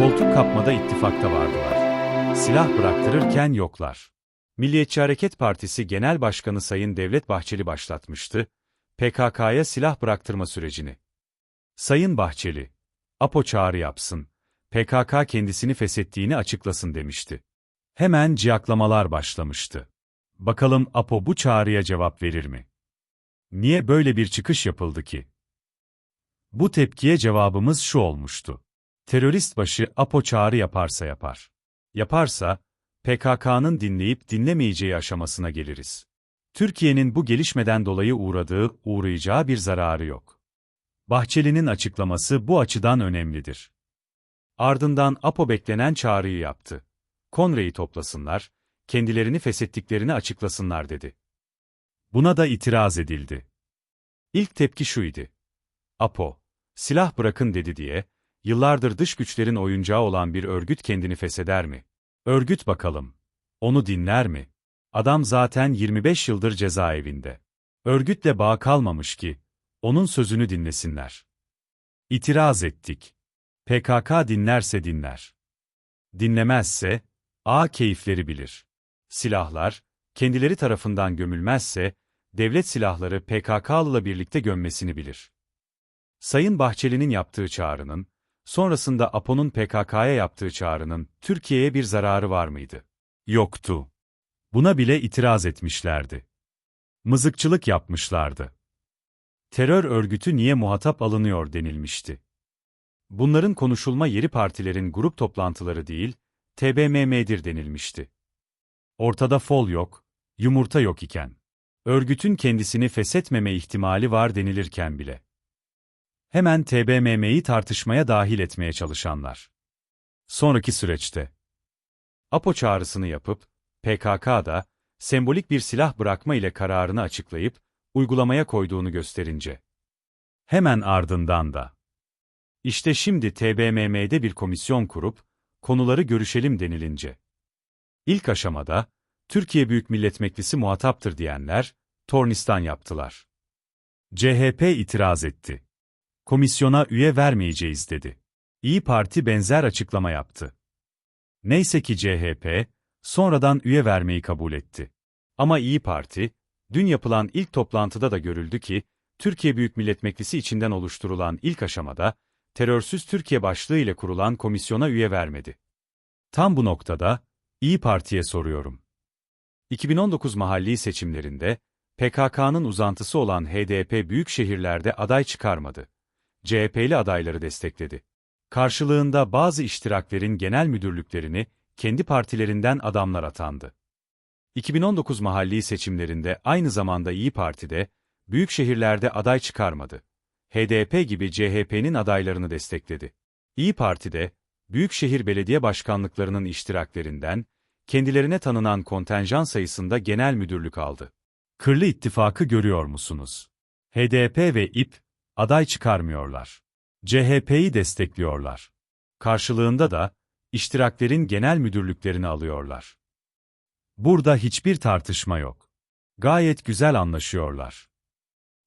Koltuk kapmada ittifakta vardılar. Silah bıraktırırken yoklar. Milliyetçi Hareket Partisi Genel Başkanı Sayın Devlet Bahçeli başlatmıştı, PKK'ya silah bıraktırma sürecini. Sayın Bahçeli, APO çağrı yapsın, PKK kendisini feshettiğini açıklasın demişti. Hemen ciyaklamalar başlamıştı. Bakalım APO bu çağrıya cevap verir mi? Niye böyle bir çıkış yapıldı ki? Bu tepkiye cevabımız şu olmuştu. Terörist başı APO çağrı yaparsa yapar. Yaparsa, PKK'nın dinleyip dinlemeyeceği aşamasına geliriz. Türkiye'nin bu gelişmeden dolayı uğradığı, uğrayacağı bir zararı yok. Bahçeli'nin açıklaması bu açıdan önemlidir. Ardından APO beklenen çağrıyı yaptı. Konre'yi toplasınlar, kendilerini feshettiklerini açıklasınlar dedi. Buna da itiraz edildi. İlk tepki şuydu. APO, silah bırakın dedi diye, yıllardır dış güçlerin oyuncağı olan bir örgüt kendini fesheder mi? Örgüt bakalım. Onu dinler mi? Adam zaten 25 yıldır cezaevinde. Örgütle bağ kalmamış ki, onun sözünü dinlesinler. İtiraz ettik. PKK dinlerse dinler. Dinlemezse, A keyifleri bilir. Silahlar, kendileri tarafından gömülmezse, devlet silahları PKK'lıla birlikte gömmesini bilir. Sayın Bahçeli'nin yaptığı çağrının, sonrasında APO'nun PKK'ya yaptığı çağrının Türkiye'ye bir zararı var mıydı? Yoktu. Buna bile itiraz etmişlerdi. Mızıkçılık yapmışlardı. Terör örgütü niye muhatap alınıyor denilmişti. Bunların konuşulma yeri partilerin grup toplantıları değil, TBMM'dir denilmişti. Ortada fol yok, yumurta yok iken. Örgütün kendisini feshetmeme ihtimali var denilirken bile. Hemen TBMM'yi tartışmaya dahil etmeye çalışanlar. Sonraki süreçte APO çağrısını yapıp, PKK'da sembolik bir silah bırakma ile kararını açıklayıp, uygulamaya koyduğunu gösterince. Hemen ardından da. İşte şimdi TBMM'de bir komisyon kurup, konuları görüşelim denilince. İlk aşamada, Türkiye Büyük Millet Meclisi muhataptır diyenler, tornistan yaptılar. CHP itiraz etti. Komisyona üye vermeyeceğiz dedi. İyi Parti benzer açıklama yaptı. Neyse ki CHP, sonradan üye vermeyi kabul etti. Ama İyi Parti, dün yapılan ilk toplantıda da görüldü ki, Türkiye Büyük Millet Meclisi içinden oluşturulan ilk aşamada, terörsüz Türkiye başlığı ile kurulan komisyona üye vermedi. Tam bu noktada, İyi Parti'ye soruyorum. 2019 mahalli seçimlerinde, PKK'nın uzantısı olan HDP büyük şehirlerde aday çıkarmadı. CHP'li adayları destekledi. Karşılığında bazı iştiraklerin genel müdürlüklerini kendi partilerinden adamlar atandı. 2019 mahalli seçimlerinde aynı zamanda İyi Parti'de, büyük şehirlerde aday çıkarmadı. HDP gibi CHP'nin adaylarını destekledi. İyi Parti'de, büyükşehir belediye başkanlıklarının iştiraklerinden, kendilerine tanınan kontenjan sayısında genel müdürlük aldı. Kırlı ittifakı görüyor musunuz? HDP ve İP, aday çıkarmıyorlar. CHP'yi destekliyorlar. Karşılığında da, iştiraklerin genel müdürlüklerini alıyorlar. Burada hiçbir tartışma yok. Gayet güzel anlaşıyorlar.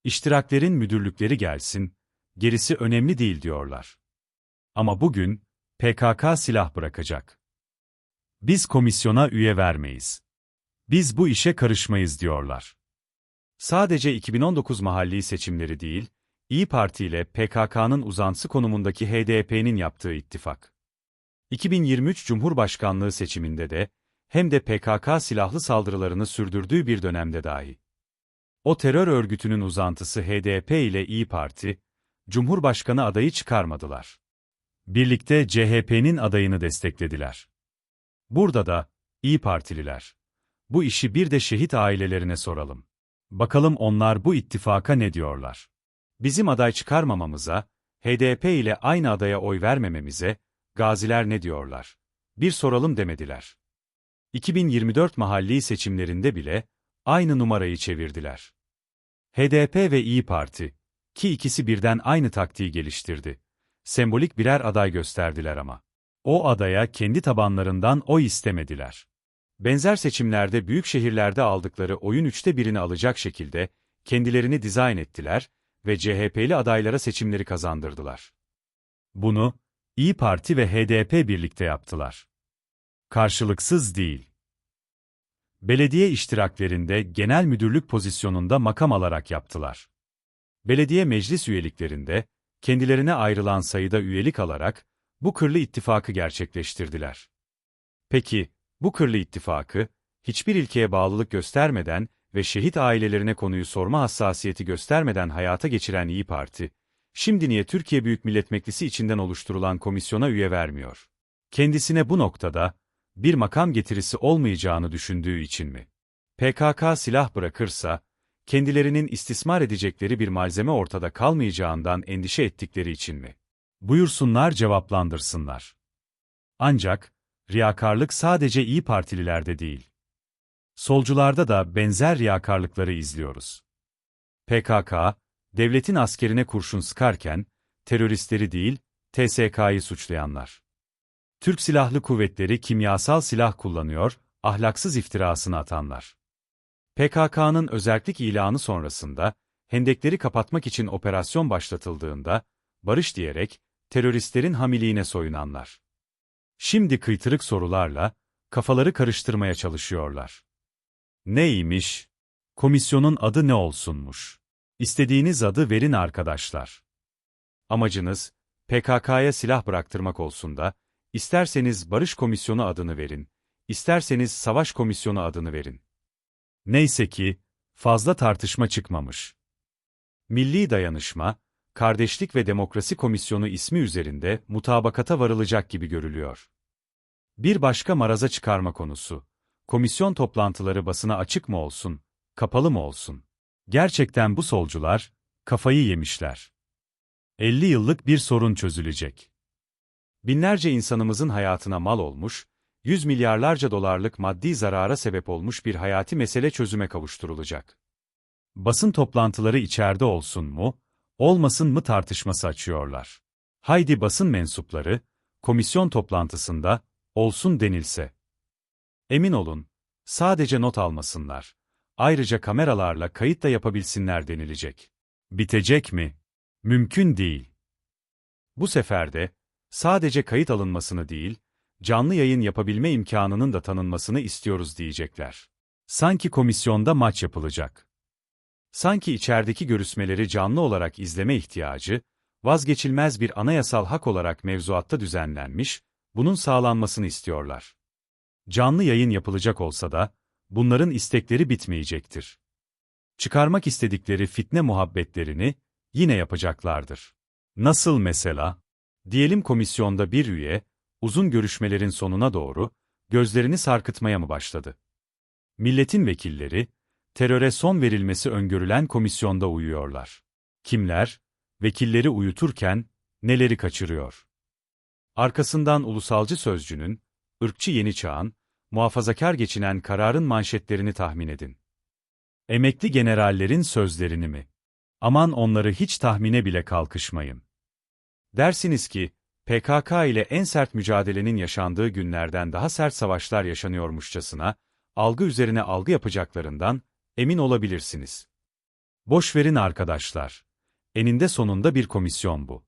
İştiraklerin müdürlükleri gelsin, gerisi önemli değil diyorlar. Ama bugün, PKK silah bırakacak. Biz komisyona üye vermeyiz. Biz bu işe karışmayız diyorlar. Sadece 2019 mahalli seçimleri değil, İyi Parti ile PKK'nın uzantısı konumundaki HDP'nin yaptığı ittifak. 2023 Cumhurbaşkanlığı seçiminde de, hem de PKK silahlı saldırılarını sürdürdüğü bir dönemde dahi. O terör örgütünün uzantısı HDP ile İyi Parti, Cumhurbaşkanı adayı çıkarmadılar. Birlikte CHP'nin adayını desteklediler. Burada da, İyi Partililer. Bu işi bir de şehit ailelerine soralım. Bakalım onlar bu ittifaka ne diyorlar? Bizim aday çıkarmamamıza, HDP ile aynı adaya oy vermememize, gaziler ne diyorlar? Bir soralım demediler. 2024 mahalli seçimlerinde bile, aynı numarayı çevirdiler. HDP ve İyi Parti, ki ikisi birden aynı taktiği geliştirdi. Sembolik birer aday gösterdiler ama. O adaya kendi tabanlarından oy istemediler. Benzer seçimlerde büyük şehirlerde aldıkları oyun üçte birini alacak şekilde, kendilerini dizayn ettiler ve CHP'li adaylara seçimleri kazandırdılar. Bunu, İyi Parti ve HDP birlikte yaptılar. Karşılıksız değil. Belediye iştiraklerinde genel müdürlük pozisyonunda makam alarak yaptılar. Belediye meclis üyeliklerinde, kendilerine ayrılan sayıda üyelik alarak, bu kırlı ittifakı gerçekleştirdiler. Peki, bu kırlı ittifakı, hiçbir ilkeye bağlılık göstermeden ve şehit ailelerine konuyu sorma hassasiyeti göstermeden hayata geçiren İyi Parti, şimdi niye Türkiye Büyük Millet Meclisi içinden oluşturulan komisyona üye vermiyor? Kendisine bu noktada, bir makam getirisi olmayacağını düşündüğü için mi? PKK silah bırakırsa, kendilerinin istismar edecekleri bir malzeme ortada kalmayacağından endişe ettikleri için mi? Buyursunlar cevaplandırsınlar. Ancak, riyakarlık sadece iyi Partililerde değil. Solcularda da benzer riyakarlıkları izliyoruz. PKK, devletin askerine kurşun sıkarken, teröristleri değil, TSK'yı suçlayanlar. Türk Silahlı Kuvvetleri kimyasal silah kullanıyor, ahlaksız iftirasını atanlar. PKK'nın özellik ilanı sonrasında, hendekleri kapatmak için operasyon başlatıldığında, barış diyerek, teröristlerin hamiliğine soyunanlar. Şimdi kıytırık sorularla, kafaları karıştırmaya çalışıyorlar. Neymiş? Komisyonun adı ne olsunmuş? İstediğiniz adı verin arkadaşlar. Amacınız, PKK'ya silah bıraktırmak olsun da, isterseniz Barış Komisyonu adını verin, isterseniz Savaş Komisyonu adını verin. Neyse ki, fazla tartışma çıkmamış. Milli Dayanışma, Kardeşlik ve Demokrasi Komisyonu ismi üzerinde mutabakata varılacak gibi görülüyor. Bir başka maraza çıkarma konusu. Komisyon toplantıları basına açık mı olsun, kapalı mı olsun? Gerçekten bu solcular, kafayı yemişler. 50 yıllık bir sorun çözülecek. Binlerce insanımızın hayatına mal olmuş, yüz milyarlarca dolarlık maddi zarara sebep olmuş bir hayati mesele çözüme kavuşturulacak. Basın toplantıları içeride olsun mu, olmasın mı tartışması açıyorlar. Haydi basın mensupları, komisyon toplantısında, olsun denilse. Emin olun, sadece not almasınlar. Ayrıca kameralarla kayıt da yapabilsinler denilecek. Bitecek mi? Mümkün değil. Bu sefer de, sadece kayıt alınmasını değil, canlı yayın yapabilme imkanının da tanınmasını istiyoruz diyecekler. Sanki komisyonda maç yapılacak. Sanki içerideki görüşmeleri canlı olarak izleme ihtiyacı, vazgeçilmez bir anayasal hak olarak mevzuatta düzenlenmiş, bunun sağlanmasını istiyorlar. Canlı yayın yapılacak olsa da, bunların istekleri bitmeyecektir. Çıkarmak istedikleri fitne muhabbetlerini, yine yapacaklardır. Nasıl mesela? Diyelim komisyonda bir üye, uzun görüşmelerin sonuna doğru, gözlerini sarkıtmaya mı başladı? Milletin vekilleri, teröre son verilmesi öngörülen komisyonda uyuyorlar. Kimler, vekilleri uyuturken, neleri kaçırıyor? Arkasından ulusalcı sözcünün, ırkçı yeni çağın, muhafazakar geçinen kararın manşetlerini tahmin edin. Emekli generallerin sözlerini mi? Aman onları hiç tahmine bile kalkışmayın. Dersiniz ki, PKK ile en sert mücadelenin yaşandığı günlerden daha sert savaşlar yaşanıyormuşçasına, algı üzerine algı yapacaklarından, emin olabilirsiniz. Boş verin arkadaşlar. Eninde sonunda bir komisyon bu.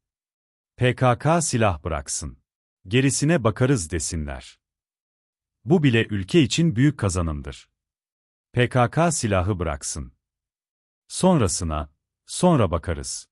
PKK silah bıraksın. Gerisine bakarız desinler. Bu bile ülke için büyük kazanımdır. PKK silahı bıraksın. Sonrasına, sonra bakarız.